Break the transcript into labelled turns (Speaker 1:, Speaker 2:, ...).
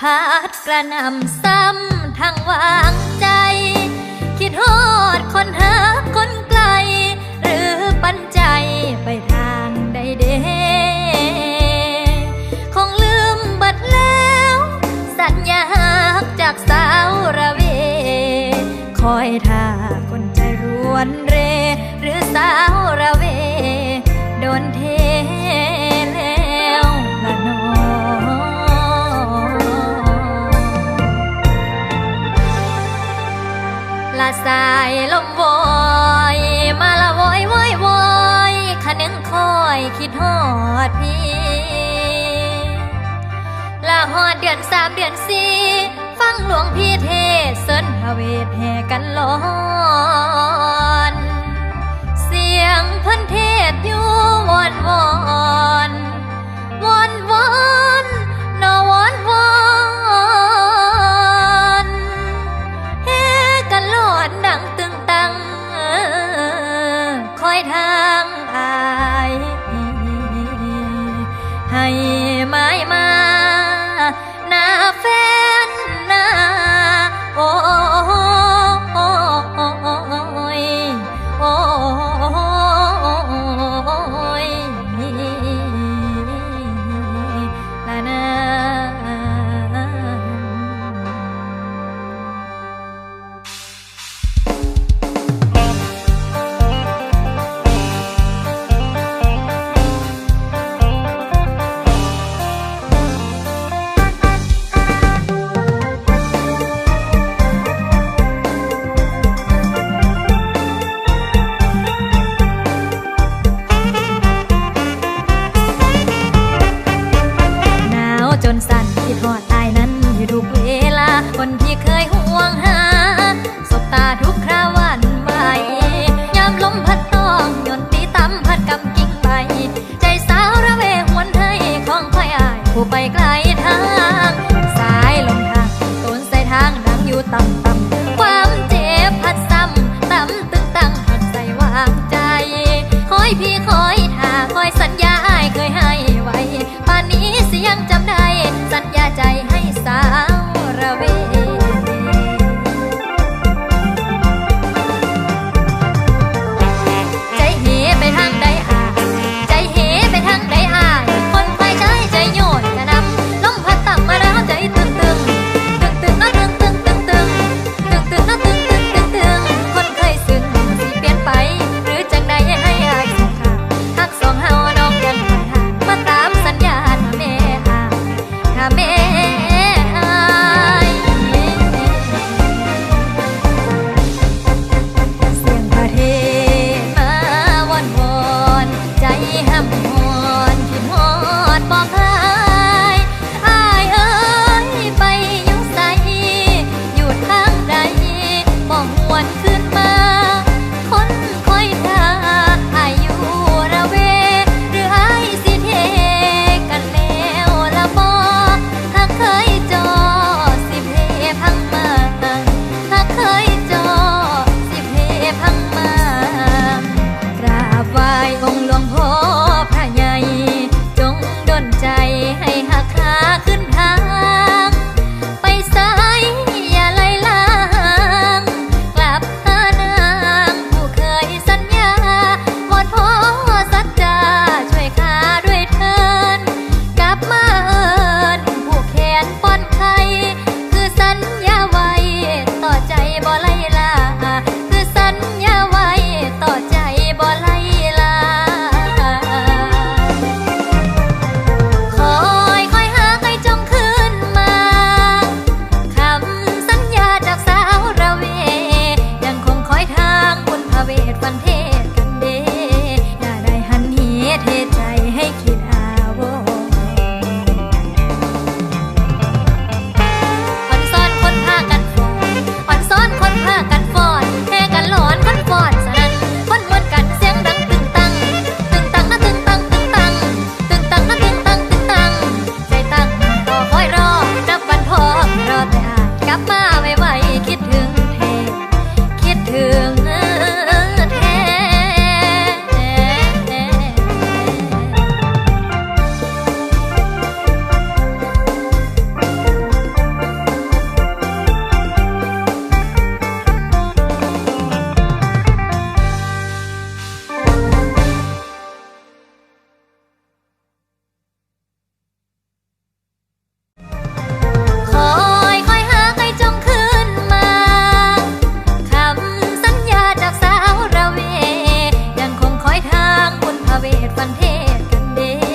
Speaker 1: พาดกระนำซ้ำทางวางใจ คิดฮอดคนหาคนไกล หรือปันใจไปทางใดเดคงลืมบัดแล้ว สัญญาจากสา คิดฮอดพี่ละฮอดเดือนสามเดือนสี่ฟังหลวงพี่เทศนพระเวทแห่กันลอน เสียงพันเทศอยู่ day